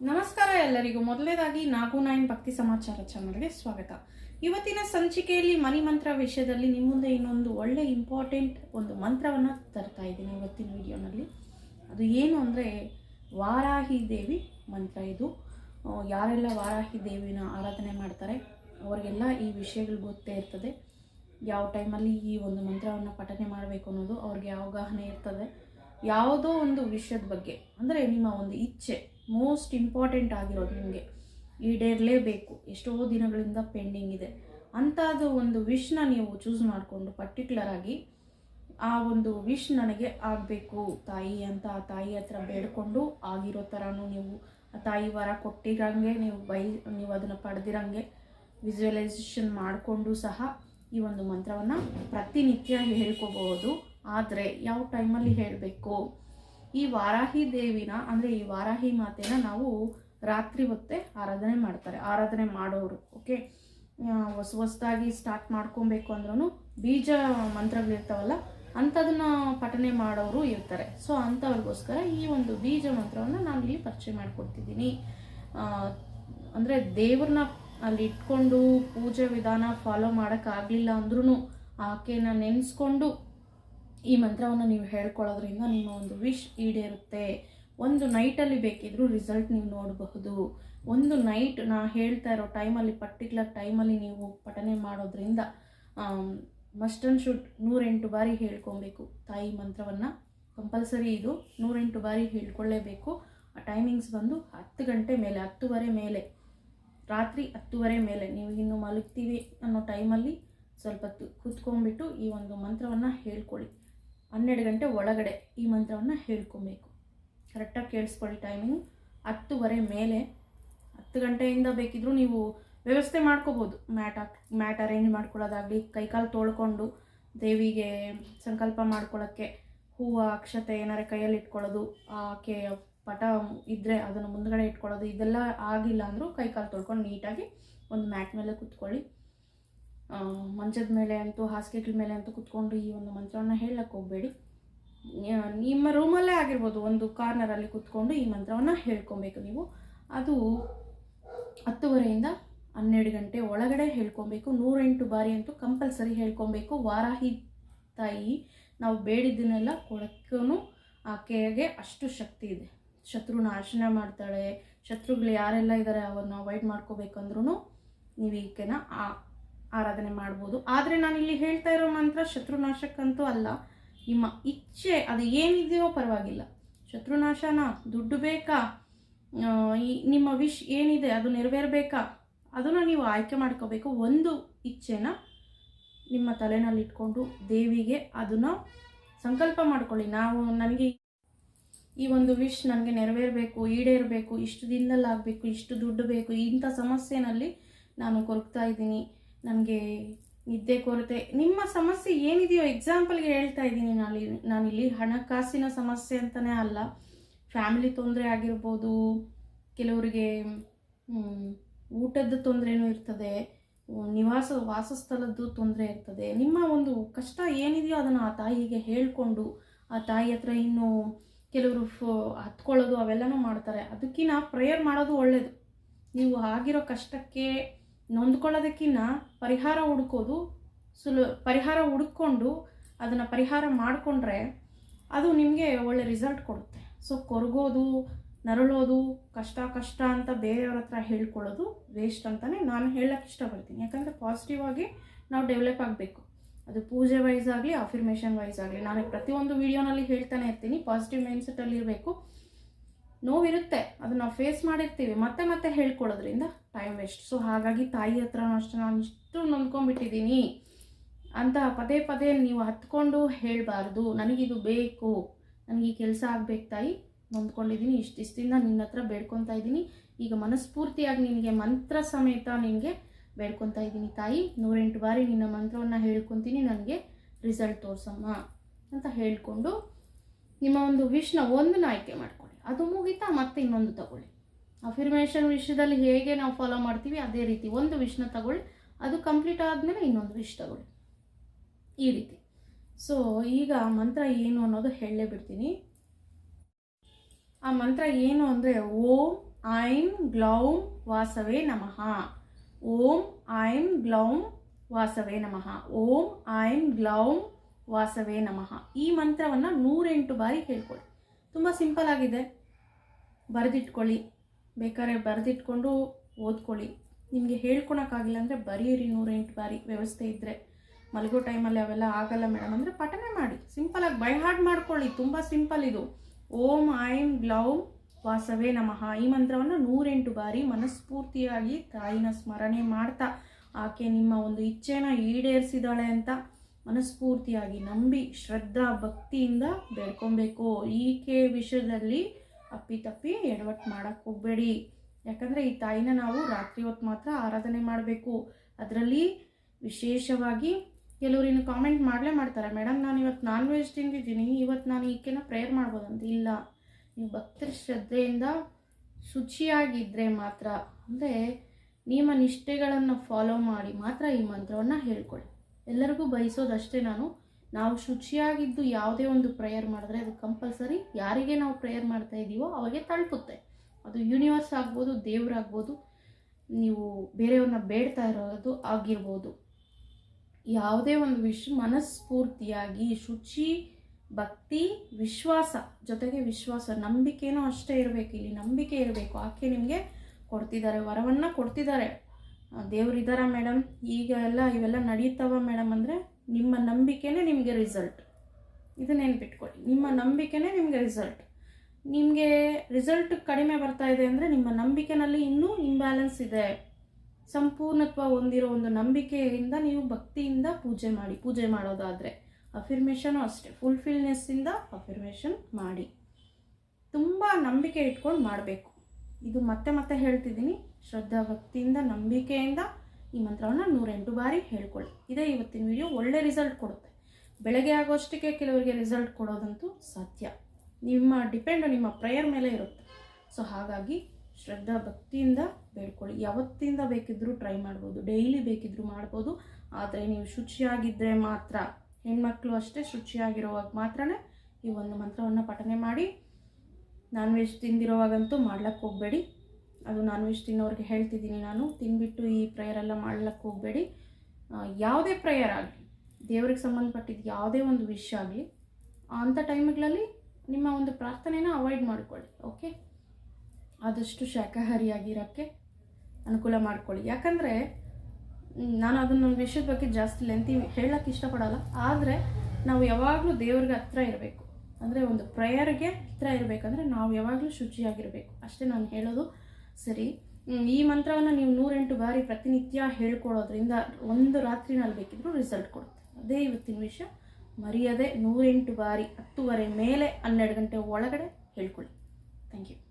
ನಮಸ್ಕಾರ ಎಲ್ಲರಿಗೂ. ಮೊದಲನೇದಾಗಿ ನಾಗು ನೈನ್ ಭಕ್ತಿ ಸಮಾಚಾರ ಚಾನಲ್ಗೆ ಸ್ವಾಗತ. ಇವತ್ತಿನ ಸಂಚಿಕೆಯಲ್ಲಿ ಮನಿ ಮಂತ್ರ ವಿಷಯದಲ್ಲಿ ನಿಮ್ಮ ಮುಂದೆ ಇನ್ನೊಂದು ಒಳ್ಳೆ ಇಂಪಾರ್ಟೆಂಟ್ ಒಂದು ಮಂತ್ರವನ್ನು ತರ್ತಾ ಇದ್ದೀನಿ ಇವತ್ತಿನ ವಿಡಿಯೋನಲ್ಲಿ. ಅದು ಏನು ಅಂದರೆ ವಾರಾಹಿ ದೇವಿ ಮಂತ್ರ ಇದು. ಯಾರೆಲ್ಲ ವಾರಾಹಿ ದೇವಿನ ಆರಾಧನೆ ಮಾಡ್ತಾರೆ, ಅವರಿಗೆಲ್ಲ ಈ ವಿಷಯಗಳು ಗೊತ್ತೇ ಇರ್ತದೆ. ಯಾವ ಟೈಮಲ್ಲಿ ಈ ಒಂದು ಮಂತ್ರವನ್ನು ಪಠನೆ ಮಾಡಬೇಕು ಅನ್ನೋದು ಅವ್ರಿಗೆ ಅವಗಾಹನೆ ಇರ್ತದೆ. ಯಾವುದೋ ಒಂದು ವಿಷಯದ ಬಗ್ಗೆ, ಅಂದರೆ ನಿಮ್ಮ ಒಂದು ಇಚ್ಛೆ ಮೋಸ್ಟ್ ಇಂಪಾರ್ಟೆಂಟ್ ಆಗಿರೋದು ನಿಮಗೆ. ಈಡೇರಲೇಬೇಕು. ಎಷ್ಟೋ ದಿನಗಳಿಂದ ಪೆಂಡಿಂಗ್ ಇದೆ. ಅಂಥದ್ದು ಒಂದು ವಿಶ್ನ ನೀವು ಚೂಸ್ ಮಾಡಿಕೊಂಡು ಪರ್ಟಿಕ್ಯುಲರ್ ಆಗಿ ಆ ಒಂದು ವಿಶ್ ನನಗೆ ಆಗಬೇಕು. ತಾಯಿ ಅಂತ ಆ ತಾಯಿ ಹತ್ರ ಬೇಡ್ಕೊಂಡು ಆಗಿರೋ ಥರನೂ ನೀವು ಆ ತಾಯಿ ವರ ಕೊಟ್ಟಿರಂಗೆ, ನೀವು ಬೈ, ನೀವು ಅದನ್ನು ಪಡೆದಿರಂಗೆ ವಿಜುವಲೈಸೇಷನ್ ಮಾಡಿಕೊಂಡು ಸಹ ಈ ಒಂದು ಮಂತ್ರವನ್ನು ಪ್ರತಿನಿತ್ಯ ಹೇಳ್ಕೋಬಹುದು ಆದರೆ ಯಾವ ಟೈಮಲ್ಲಿ ಹೇಳಬೇಕು? ಈ ವಾರಾಹಿ ದೇವಿನ, ಅಂದರೆ ಈ ವಾರಾಹಿ ಮಾತೆನ ನಾವು ರಾತ್ರಿ ಹೊತ್ತೇ ಆರಾಧನೆ ಮಾಡ್ತಾರೆ, ಆರಾಧನೆ ಮಾಡೋರು, ಓಕೆ? ಹೊಸ ಹೊಸದಾಗಿ ಸ್ಟಾರ್ಟ್ ಮಾಡ್ಕೊಬೇಕು ಅಂದ್ರೂ ಬೀಜ ಮಂತ್ರಗಳಿರ್ತಾವಲ್ಲ ಅಂಥದನ್ನ ಪಠನೆ ಮಾಡೋರು ಇರ್ತಾರೆ. ಸೊ ಅಂಥವ್ರಿಗೋಸ್ಕರ ಈ ಒಂದು ಬೀಜ ಮಂತ್ರವನ್ನು ನಾನು ಇಲ್ಲಿ ಪರಿಚಯ ಮಾಡಿಕೊಡ್ತಿದ್ದೀನಿ. ಅಂದರೆ ದೇವ್ರನ್ನ ಅಲ್ಲಿ ಇಟ್ಕೊಂಡು ಪೂಜೆ ವಿಧಾನ ಫಾಲೋ ಮಾಡೋಕ್ಕಾಗಲಿಲ್ಲ ಅಂದ್ರೂ ಆಕೆನ ನೆನೆಸ್ಕೊಂಡು ಈ ಮಂತ್ರವನ್ನು ನೀವು ಹೇಳ್ಕೊಳ್ಳೋದ್ರಿಂದ ನಿಮ್ಮ ಒಂದು ವಿಶ್ ಈಡೇರುತ್ತೆ. ಒಂದು ನೈಟಲ್ಲಿ ಬೇಕಿದ್ರೂ ರಿಸಲ್ಟ್ ನೀವು ನೋಡಬಹುದು. ಒಂದು ನೈಟ್ ನಾ ಹೇಳ್ತಾ ಇರೋ ಟೈಮಲ್ಲಿ ಪರ್ಟಿಕ್ಯುಲರ್ ಟೈಮಲ್ಲಿ ನೀವು ಪಠನೆ ಮಾಡೋದ್ರಿಂದ ಮಸ್ಟ್ ಅಂಡ್ ಶುಡ್ ನೂರೆಂಟು ಬಾರಿ ಹೇಳ್ಕೊಬೇಕು. ತಾಯಿ ಮಂತ್ರವನ್ನು. ಕಂಪಲ್ಸರಿ ಇದು. ನೂರೆಂಟು ಬಾರಿ ಹೇಳ್ಕೊಳ್ಳೇಬೇಕು. ಆ ಟೈಮಿಂಗ್ಸ್ ಬಂದು ಹತ್ತು ಗಂಟೆ ಮೇಲೆ, ಹತ್ತುವರೆ ಮೇಲೆ. ರಾತ್ರಿ ಹತ್ತುವರೆ ಮೇಲೆ. ನೀವು ಇನ್ನು ಮಲಗ್ತೀವಿ ಅನ್ನೋ ಟೈಮಲ್ಲಿ ಸ್ವಲ್ಪ ಕೂತ್ಕೊಂಡ್ಬಿಟ್ಟು ಈ ಒಂದು ಮಂತ್ರವನ್ನು ಹೇಳ್ಕೊಳ್ಳಿ. ಹನ್ನೆರಡು ಗಂಟೆ ಒಳಗಡೆ ಈ ಮಂತ್ರವನ್ನು ಹೇಳ್ಕೊಬೇಕು. ಕರೆಕ್ಟಾಗಿ ಕೇಳಿಸ್ಕೊಳ್ಳಿ ಟೈಮಿಂಗ್ ಹತ್ತುವರೆ ಮೇಲೆ, ಹತ್ತು ಗಂಟೆಯಿಂದ ಬೇಕಿದ್ದರೂ ನೀವು ವ್ಯವಸ್ಥೆ ಮಾಡ್ಕೋಬೋದು. ಮ್ಯಾಟ್ ಮ್ಯಾಟ್ ಅರೇಂಜ್ ಮಾಡ್ಕೊಳ್ಳೋದಾಗಲಿ, ಕೈಕಾಲು ತೊಳ್ಕೊಂಡು ದೇವಿಗೆ ಸಂಕಲ್ಪ ಮಾಡ್ಕೊಳ್ಳೋಕ್ಕೆ ಹೂವು, ಅಕ್ಷತೆ ಏನಾರ ಕೈಯಲ್ಲಿ ಇಟ್ಕೊಳ್ಳೋದು, ಆಕೆ ಪಟ ಇದ್ದರೆ ಅದನ್ನು ಮುಂದ್ಗಡೆ ಇಟ್ಕೊಳ್ಳೋದು, ಇದೆಲ್ಲ ಆಗಿಲ್ಲ ಅಂದರೂ ಕೈಕಾಲು ತೊಳ್ಕೊಂಡು ನೀಟಾಗಿ ಒಂದು ಮ್ಯಾಟ್ ಮೇಲೆ ಕೂತ್ಕೊಳ್ಳಿ. ಮಂಚದ ಮೇಲೆ ಅಂತೂ, ಹಾಸಿಗೆಗಳ ಮೇಲೆ ಅಂತೂ ಕುತ್ಕೊಂಡು ಈ ಒಂದು ಮಂತ್ರವನ್ನು ಹೇಳಕ್ಕೆ ಹೋಗಬೇಡಿ. ನಿಮ್ಮ ರೂಮಲ್ಲೇ ಆಗಿರ್ಬೋದು, ಒಂದು ಕಾರ್ನರಲ್ಲಿ ಕುತ್ಕೊಂಡು ಈ ಮಂತ್ರವನ್ನು ಹೇಳ್ಕೊಬೇಕು ನೀವು. ಅದು ಹತ್ತುವರೆಯಿಂದ ಹನ್ನೆರಡು ಗಂಟೆ ಒಳಗಡೆ ಹೇಳ್ಕೊಬೇಕು. ನೂರೆಂಟು ಬಾರಿ ಅಂತೂ ಕಂಪಲ್ಸರಿ ಹೇಳ್ಕೊಬೇಕು. ವಾರಾಹಿ ತಾಯಿ, ನಾವು ಬೇಡಿದ್ದನ್ನೆಲ್ಲ ಕೊಡೋಕ್ಕೂ ಆಕೆಗೆ ಅಷ್ಟು ಶಕ್ತಿ ಇದೆ. ಶತ್ರು ನಾಶನ ಮಾಡ್ತಾಳೆ. ಶತ್ರುಗಳು ಯಾರೆಲ್ಲ ಇದ್ದಾರೆ ಅವ್ರನ್ನ ಅವಾಯ್ಡ್ ಮಾಡ್ಕೋಬೇಕಂದ್ರೂ ನೀವು ಈಕೆನ ಆ ಆರಾಧನೆ ಮಾಡ್ಬೋದು. ಆದರೆ ನಾನು ಇಲ್ಲಿ ಹೇಳ್ತಾ ಇರೋ ಮಂತ್ರ ಶತ್ರುನಾಶಕ್ಕಂತೂ ಅಲ್ಲ. ನಿಮ್ಮ ಇಚ್ಛೆ ಅದು ಏನಿದೆಯೋ ಪರವಾಗಿಲ್ಲ. ಶತ್ರುನಾಶನ? ದುಡ್ಡು ಬೇಕಾ? ಈ ನಿಮ್ಮ ವಿಶ್ ಏನಿದೆ ಅದು ನೆರವೇರಬೇಕಾ? ಅದನ್ನು ನೀವು ಆಯ್ಕೆ ಮಾಡ್ಕೋಬೇಕು. ಒಂದು ಇಚ್ಛೆನ ನಿಮ್ಮ ತಲೆನಲ್ಲಿ ಇಟ್ಕೊಂಡು ದೇವಿಗೆ ಅದನ್ನು ಸಂಕಲ್ಪ ಮಾಡ್ಕೊಳ್ಳಿ. ನಾವು ನನಗೆ ಈ ಒಂದು ವಿಶ್ ನನಗೆ ನೆರವೇರಬೇಕು, ಈಡೇರಬೇಕು, ಇಷ್ಟು ದಿನದಲ್ಲಿ ಆಗಬೇಕು ಇಷ್ಟು ದುಡ್ಡು ಬೇಕು, ಇಂಥ ಸಮಸ್ಯೆನಲ್ಲಿ ನಾನು ಕೊರಗ್ತಾ ಇದ್ದೀನಿ. ನನಗೆ ನಿದ್ದೆ ಕೊರತೆ. ನಿಮ್ಮ ಸಮಸ್ಯೆ ಏನಿದೆಯೋ ಎಕ್ಸಾಂಪಲ್ಗೆ ಹೇಳ್ತಾ ಇದ್ದೀನಿ ನಾನು ನಾನಿಲ್ಲಿ ಹಣಕಾಸಿನ ಸಮಸ್ಯೆ ಅಂತಲೇ ಅಲ್ಲ. ಫ್ಯಾಮಿಲಿ ತೊಂದರೆ ಆಗಿರ್ಬೋದು, ಕೆಲವರಿಗೆ ಊಟದ ತೊಂದರೆನೂ ಇರ್ತದೆ, ನಿವಾಸ, ವಾಸಸ್ಥಳದ್ದು ತೊಂದರೆ ಇರ್ತದೆ. ನಿಮ್ಮ ಒಂದು ಕಷ್ಟ ಏನಿದೆಯೋ ಅದನ್ನು ಆ ತಾಯಿಗೆ ಹೇಳಿಕೊಂಡು, ಆ ತಾಯಿ ಹತ್ರ ಇನ್ನು ಕೆಲವರು ಫೋ, ಹತ್ಕೊಳ್ಳೋದು ಅವೆಲ್ಲನೂ ಮಾಡ್ತಾರೆ. ಅದಕ್ಕಿಂತ ಪ್ರೇಯರ್ ಮಾಡೋದು ಒಳ್ಳೆಯದು ನೀವು ಆಗಿರೋ ಕಷ್ಟಕ್ಕೆ ನೊಂದ್ಕೊಳ್ಳೋದಕ್ಕಿಂತ ಪರಿಹಾರ ಹುಡ್ಕೋದು ಸುಲು, ಪರಿಹಾರ ಹುಡ್ಕೊಂಡು ಅದನ್ನು ಪರಿಹಾರ ಮಾಡಿಕೊಂಡ್ರೆ ಅದು ನಿಮಗೆ ಒಳ್ಳೆ ರಿಸಲ್ಟ್ ಕೊಡುತ್ತೆ. ಸೊ ಕೊರಗೋದು, ನರಳೋದು, ಕಷ್ಟ ಕಷ್ಟ ಅಂತ ಬೇರೆಯವ್ರ ಹತ್ರ ಹೇಳ್ಕೊಳ್ಳೋದು ವೇಸ್ಟ್ ಅಂತಲೇ ನಾನು ಹೇಳಕ್ಕೆ ಇಷ್ಟಪಡ್ತೀನಿ. ಯಾಕಂದರೆ ಪಾಸಿಟಿವ್ ಆಗಿ ನಾವು ಡೆವಲಪ್ ಆಗಬೇಕು. ಅದು ಪೂಜೆ ವೈಸ್ ಆಗಲಿ ಅಫಿರ್ಮೇಷನ್ ವೈಸ್ ಆಗಲಿ. ನಾನು ಪ್ರತಿಯೊಂದು ವೀಡಿಯೋನಲ್ಲಿ ಹೇಳ್ತಾನೆ ಇರ್ತೀನಿ. ಪಾಸಿಟಿವ್ ಮೈಂಡ್ಸೆಟ್ಟಲ್ಲಿ ಇರಬೇಕು. ನೋವಿರುತ್ತೆ. ಅದನ್ನ ನಾವು ಫೇಸ್ ಮಾಡಿರ್ತೀವಿ. ಮತ್ತೆ ಮತ್ತೆ ಹೇಳ್ಕೊಳ್ಳೋದ್ರಿಂದ ಟೈಮ್ ವೇಸ್ಟ್ ಸೊ ಹಾಗಾಗಿ ತಾಯಿ ಹತ್ರ ಅಷ್ಟೇ ನಾನು ಇಷ್ಟು ನೊಂದ್ಕೊಂಡ್ಬಿಟ್ಟಿದ್ದೀನಿ ಅಂತ ಪದೇ ಪದೇ ನೀವು ಹತ್ಕೊಂಡು ಹೇಳಬಾರ್ದು. ನನಗಿದು ಬೇಕು. ನನಗೆ ಈ ಕೆಲಸ ಆಗ್ಬೇಕು ತಾಯಿ. ನೊಂದ್ಕೊಂಡಿದ್ದೀನಿ ಇಷ್ಟು ಇಷ್ಟಿಂದ ನಿನ್ನ ಹತ್ರ ಬೇಡ್ಕೊತಾ ಇದ್ದೀನಿ ಈಗ ಮನಸ್ಫೂರ್ತಿಯಾಗಿ ನಿನಗೆ ಮಂತ್ರ ಸಮೇತ ನಿನಗೆ ಬೇಡ್ಕೊತಾ ಇದ್ದೀನಿ ತಾಯಿ. ನೂರೆಂಟು ಬಾರಿ ನಿನ್ನ ಮಂತ್ರವನ್ನು ಹೇಳ್ಕೊತೀನಿ. ನನಗೆ ರಿಸಲ್ಟ್ ತೋರ್ಸಮ್ಮ ಅಂತ ಹೇಳ್ಕೊಂಡು ನಿಮ್ಮ ಒಂದು ವಿಶ್ನ ಒಂದನ್ನ ಆಯ್ಕೆ ಮಾಡ್ಕೊಳ್ಳಿ ಅದು ಮುಗಿತಾ ಮತ್ತೆ ಇನ್ನೊಂದು ತಗೊಳ್ಳಿ. ಅಫಿರ್ಮೇಷನ್ ವಿಷಯದಲ್ಲಿ ಹೇಗೆ ನಾವು ಫಾಲೋ ಮಾಡ್ತೀವಿ, ಅದೇ ರೀತಿ ಒಂದು ವಿಷ್ನ ತಗೊಳ್ಳಿ, ಅದು ಕಂಪ್ಲೀಟ್ ಆದಮೇಲೆ ಇನ್ನೊಂದು ವಿಷ್ ತಗೊಳ್ಳಿ. ಈ ರೀತಿ. ಸೊ ಈಗ ಮಂತ್ರ ಏನು ಅನ್ನೋದು ಹೇಳಲೇ ಬಿಡ್ತೀನಿ. ಆ ಮಂತ್ರ ಏನು ಅಂದರೆ, ಓಂ ಐಂ ಗ್ಲೌಂ ವಾಸವೇ ನಮಃ. ಓಂ ಐಂ ಗ್ಲೌಂ ವಾಸವೇ ನಮಃ. ಓಂ ಐಂ ಗ್ಲೌಂ ವಾಸವೇ ನಮಃ. ಈ ಮಂತ್ರವನ್ನು ನೂರೆಂಟು ಬಾರಿ ಹೇಳ್ಕೊಳ್ಳಿ ತುಂಬ ಸಿಂಪಲ್ ಆಗಿದೆ. ಬರೆದಿಟ್ಕೊಳ್ಳಿ. ಬೇಕಾದ್ರೆ ಬರೆದಿಟ್ಕೊಂಡು ಓದ್ಕೊಳ್ಳಿ. ನಿಮಗೆ ಹೇಳ್ಕೊಳಕ್ಕಾಗಿಲ್ಲ ಅಂದರೆ ಬರೀರಿ ನೂರೆಂಟು ಬಾರಿ ವ್ಯವಸ್ಥೆ ಇದ್ದರೆ ಮಲಗೋ ಟೈಮಲ್ಲಿ ಅವೆಲ್ಲ ಆಗಲ್ಲ ಮೇಡಮ್ ಅಂದರೆ ಪಠನೆ ಮಾಡಿ. ಸಿಂಪಲಾಗಿ ಬೈ ಹಾರ್ಡ್ ಮಾಡ್ಕೊಳ್ಳಿ. ತುಂಬ ಸಿಂಪಲ್ ಇದು. ಓಂ ಐಂ ಗ್ಲೌ ವಾಸವೇ ನಮಃ. ಈ ಮಂತ್ರವನ್ನು ನೂರೆಂಟು ಬಾರಿ ಮನಸ್ಫೂರ್ತಿಯಾಗಿ ತಾಯಿನ ಸ್ಮರಣೆ ಮಾಡ್ತಾ, ಆಕೆ ನಿಮ್ಮ ಒಂದು ಇಚ್ಛೆನ ಈಡೇರಿಸಿದಾಳೆ ಅಂತ ಮನಸ್ಫೂರ್ತಿಯಾಗಿ ನಂಬಿ ಶ್ರದ್ಧಾ ಭಕ್ತಿಯಿಂದ ಬೇಡ್ಕೊಬೇಕು. ಈಕೆ ವಿಷಯದಲ್ಲಿ ಅಪ್ಪಿತಪ್ಪಿ ಎಡವಟ್ಟು ಮಾಡೋಕ್ಕೆ ಹೋಗಬೇಡಿ. ಯಾಕಂದರೆ ಈ ತಾಯಿನ ನಾವು ರಾತ್ರಿ ಹೊತ್ತು ಮಾತ್ರ ಆರಾಧನೆ ಮಾಡಬೇಕು. ಅದರಲ್ಲಿ ವಿಶೇಷವಾಗಿ ಕೆಲವರು ಇನ್ನು ಕಾಮೆಂಟ್ ಮಾಡಲೇ ಮಾಡ್ತಾರೆ. ಮೇಡಮ್, ನಾನು ಇವತ್ತು ನಾನ್ ವೆಜ್ ತಿಂದಿದ್ದೀನಿ. ಇವತ್ತು ನಾನು ಈಕೆನ ಪ್ರೇಯರ್ ಮಾಡ್ಬೋದಂತ ಇಲ್ಲ. ನೀವು ಭಕ್ತರ ಶ್ರದ್ಧೆಯಿಂದ ಶುಚಿಯಾಗಿದ್ದರೆ ಮಾತ್ರ. ಅಂದರೆ ನಿಯಮ ನಿಷ್ಠೆಗಳನ್ನು ಫಾಲೋ ಮಾಡಿ ಮಾತ್ರ ಈ ಮಂತ್ರವನ್ನು ಹೇಳ್ಕೊಳ್ಳಿ ಎಲ್ಲರಿಗೂ ಬಯಸೋದಷ್ಟೇ ನಾನು. ನಾವು ಶುಚಿಯಾಗಿದ್ದು ಯಾವುದೇ ಒಂದು ಪ್ರೇಯರ್ ಮಾಡಿದ್ರೆ ಅದು ಕಂಪಲ್ಸರಿ ಯಾರಿಗೆ ನಾವು ಪ್ರೇಯರ್ ಮಾಡ್ತಾ ಇದ್ದೀವೋ ಅವಾಗೆ ತಲುಪುತ್ತೆ. ಅದು ಯೂನಿವರ್ಸ್ ಆಗ್ಬೋದು ದೇವರಾಗ್ಬೋದು ನೀವು ಬೇರೆಯವ್ರನ್ನ ಬೇಡ್ತಾ ಇರೋದು ಆಗಿರ್ಬೋದು. ಯಾವುದೇ ಒಂದು ವಿಶ್, ಮನಸ್ಫೂರ್ತಿಯಾಗಿ ಶುಚಿ, ಭಕ್ತಿ, ವಿಶ್ವಾಸ, ಜೊತೆಗೆ ವಿಶ್ವಾಸ, ನಂಬಿಕೆನೂ ಅಷ್ಟೇ ಇರಬೇಕು. ಇಲ್ಲಿ ನಂಬಿಕೆ ಇರಬೇಕು. ಆಕೆ ನಿಮಗೆ ಕೊಡ್ತಿದ್ದಾರೆ, ವರವನ್ನು ಕೊಡ್ತಿದ್ದಾರೆ. ದೇವರಿದ್ದಾರ ಮೇಡಮ್? ಈಗ ಎಲ್ಲ ಇವೆಲ್ಲ ನಡೀತಾವ ಮೇಡಮ್ ಅಂದರೆ ನಿಮ್ಮ ನಂಬಿಕೆನೇ ನಿಮಗೆ ರಿಸಲ್ಟ್ ಇದು ನೆನ್ಪಿಟ್ಕೊಳ್ಳಿ. ನಿಮ್ಮ ನಂಬಿಕೆನೇ ನಿಮಗೆ ರಿಸಲ್ಟ್ ನಿಮಗೆ ರಿಸಲ್ಟ್ ಕಡಿಮೆ ಬರ್ತಾ ಇದೆ ಅಂದರೆ ನಿಮ್ಮ ನಂಬಿಕೆನಲ್ಲಿ ಇನ್ನೂ ಇಂಬ್ಯಾಲೆನ್ಸ್ ಇದೆ. ಸಂಪೂರ್ಣತ್ವ ಹೊಂದಿರೋ ಒಂದು ನಂಬಿಕೆಯಿಂದ ನೀವು ಭಕ್ತಿಯಿಂದ ಪೂಜೆ ಮಾಡಿ. ಪೂಜೆ ಮಾಡೋದಾದರೆ ಅಫಿರ್ಮೇಷನು ಅಷ್ಟೇ. ಫುಲ್ಫಿಲ್ನೆಸ್ಸಿಂದ ಅಫಿರ್ಮೇಷನ್ ಮಾಡಿ. ತುಂಬ ನಂಬಿಕೆ ಇಟ್ಕೊಂಡು ಮಾಡಬೇಕು. ಇದು ಮತ್ತೆ ಮತ್ತೆ ಹೇಳ್ತಿದ್ದೀನಿ. ಶ್ರದ್ಧಾ ಭಕ್ತಿಯಿಂದ ನಂಬಿಕೆಯಿಂದ ಈ ಮಂತ್ರವನ್ನು ನೂರೆಂಟು ಬಾರಿ ಹೇಳ್ಕೊಳ್ಳಿ. ಇದೇ ಇವತ್ತಿನ ವಿಡಿಯೋ ಒಳ್ಳೆ ರಿಸಲ್ಟ್ ಕೊಡುತ್ತೆ. ಬೆಳಗ್ಗೆ ಆಗೋಷ್ಟಕ್ಕೆ ಕೆಲವರಿಗೆ ರಿಸಲ್ಟ್ ಕೊಡೋದಂತೂ ಸಾಧ್ಯ ನಿಮ್ಮ ಡಿಪೆಂಡ್ ನಿಮ್ಮ ಪ್ರೇಯರ್ ಮೇಲೆ ಇರುತ್ತೆ. ಸೊ ಹಾಗಾಗಿ ಶ್ರದ್ಧಾ ಭಕ್ತಿಯಿಂದ ಬೇಡ್ಕೊಳ್ಳಿ. ಯಾವತ್ತಿಂದ ಬೇಕಿದ್ದರೂ ಟ್ರೈ ಮಾಡ್ಬೋದು. ಡೈಲಿ ಬೇಕಿದ್ದರೂ ಮಾಡ್ಬೋದು. ಆದರೆ ನೀವು ಶುಚಿಯಾಗಿದ್ದರೆ ಮಾತ್ರ, ಹೆಣ್ಮಕ್ಳು ಅಷ್ಟೇ ಶುಚಿಯಾಗಿರುವಾಗ ಮಾತ್ರ ಈ ಒಂದು ಮಂತ್ರವನ್ನು ಪಠನೆ ಮಾಡಿ ನಾನ್ ವೆಜ್ ತಿಂದಿರೋವಾಗಂತೂ ಮಾಡ್ಲಕ್ಕೆ ಹೋಗಬೇಡಿ. ಅದು ನಾನ್ ವೆಜ್ ತಿನ್ನೋರಿಗೆ ಹೇಳ್ತಿದ್ದೀನಿ ನಾನು. ತಿನ್ಬಿಟ್ಟು ಈ ಪ್ರೇಯರ್ ಎಲ್ಲ ಮಾಡ್ಲಕ್ಕೆ ಹೋಗಬೇಡಿ. ಯಾವುದೇ ಪ್ರೇಯರ್ ಆಗಲಿ, ದೇವ್ರಿಗೆ ಸಂಬಂಧಪಟ್ಟಿದ್ದು ಯಾವುದೇ ಒಂದು ವಿಷ್ ಆಗಲಿ ಅಂಥ ಟೈಮ್ಗಳಲ್ಲಿ ನಿಮ್ಮ ಒಂದು ಪ್ರಾರ್ಥನೆನ ಅವಾಯ್ಡ್ ಮಾಡ್ಕೊಳ್ಳಿ ಓಕೆ ಆದಷ್ಟು ಶಾಖಾಹಾರಿಯಾಗಿರೋಕ್ಕೆ ಅನುಕೂಲ ಮಾಡ್ಕೊಳ್ಳಿ. ಯಾಕಂದರೆ ನಾನು ಅದನ್ನು ವಿಷಯದ ಬಗ್ಗೆ ಜಾಸ್ತಿ ಲೆಂತಿ ಹೇಳಕ್ಕೆ ಇಷ್ಟಪಡೋಲ್ಲ. ಆದರೆ, ನಾವು ಯಾವಾಗಲೂ ದೇವ್ರಿಗೆ ಹತ್ರ ಇರಬೇಕು. ಅಂದರೆ ಒಂದು ಪ್ರೇಯರ್ಗೆ ಹತ್ರ ಇರಬೇಕಂದ್ರೆ ನಾವು ಯಾವಾಗಲೂ ಶುಚಿಯಾಗಿರಬೇಕು. ಅಷ್ಟೇ ನಾನು ಹೇಳೋದು. ಸರಿ? ಈ ಮಂತ್ರವನ್ನು ನೀವು ನೂರೆಂಟು ಬಾರಿ ಪ್ರತಿನಿತ್ಯ ಹೇಳ್ಕೊಳ್ಳೋದ್ರಿಂದ ಒಂದು ರಾತ್ರಿನಲ್ಲಿ ಬೇಕಿದ್ರೂ ರಿಸಲ್ಟ್ ಕೊಡುತ್ತೆ. ಅದೇ ಇವತ್ತಿನ ವಿಷಯ. ಮರೆಯದೆ ನೂರೆಂಟು ಬಾರಿ ಹತ್ತುವರೆ ಮೇಲೆ ಹನ್ನೆರಡು ಗಂಟೆ ಒಳಗಡೆ ಹೇಳ್ಕೊಳ್ಳಿ. Thank you